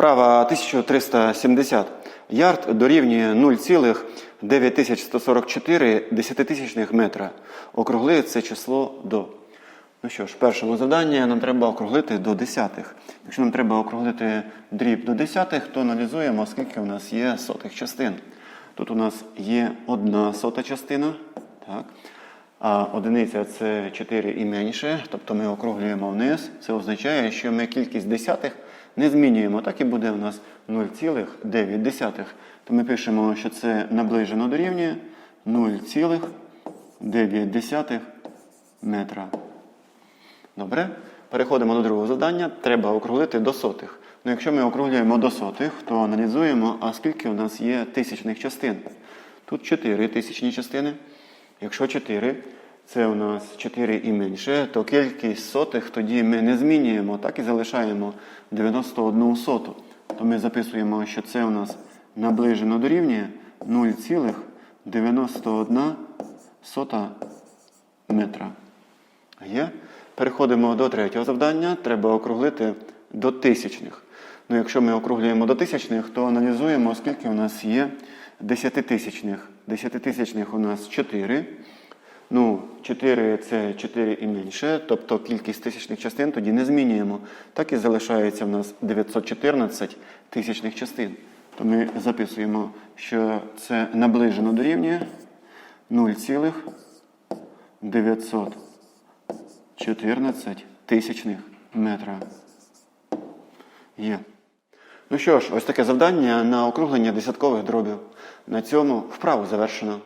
Вправа 1370. Ярд дорівнює 0,9144 десятитисячних метра. Округли це число до. Ну що ж, в першому завданні нам треба округлити до десятих. Якщо нам треба округлити дріб до десятих, то аналізуємо, скільки у нас є сотих частин. Тут у нас є одна сота частина. Так. А одиниця це 4 і менше, тобто ми округлюємо вниз. Це означає, що ми кількість десятих не змінюємо. Так і буде у нас 0,9. То ми пишемо, що це наближено дорівнює 0,9 метра. Добре? Переходимо до другого завдання. Треба округлити до сотих. Ну, якщо ми округлюємо до сотих, то аналізуємо, а скільки у нас є тисячних частин. Тут 4 тисячні частини. Якщо 4, це у нас 4 і менше, то кількість сотих тоді ми не змінюємо, так і залишаємо 91 соту. То ми записуємо, що це у нас наближено дорівнює 0,91 сота метра. Є? Переходимо до третього завдання. Треба округлити до тисячних. Ну, якщо ми округлюємо до тисячних, то аналізуємо, скільки у нас є десятитисячних. Десятитисячних у нас 4. Ну, 4 це 4 і менше, тобто кількість тисячних частин тоді не змінюємо. Так і залишається в нас 914 тисячних частин. То ми записуємо, що це наближено дорівнює 0,914 тисячних метра. Є. Ну що ж, ось таке завдання на округлення десяткових дробів. На цьому вправу завершено.